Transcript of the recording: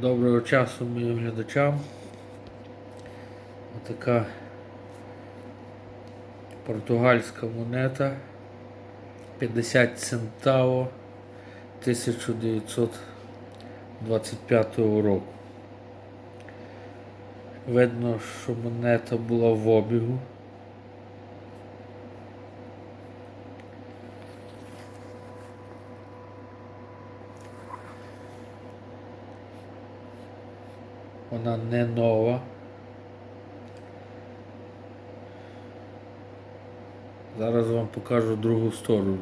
Доброго часу моїм глядачам. Отака португальська монета 50 центаво 1925 року. Видно, що монета була в обігу. Вона не нова. Зараз вам покажу другу сторону.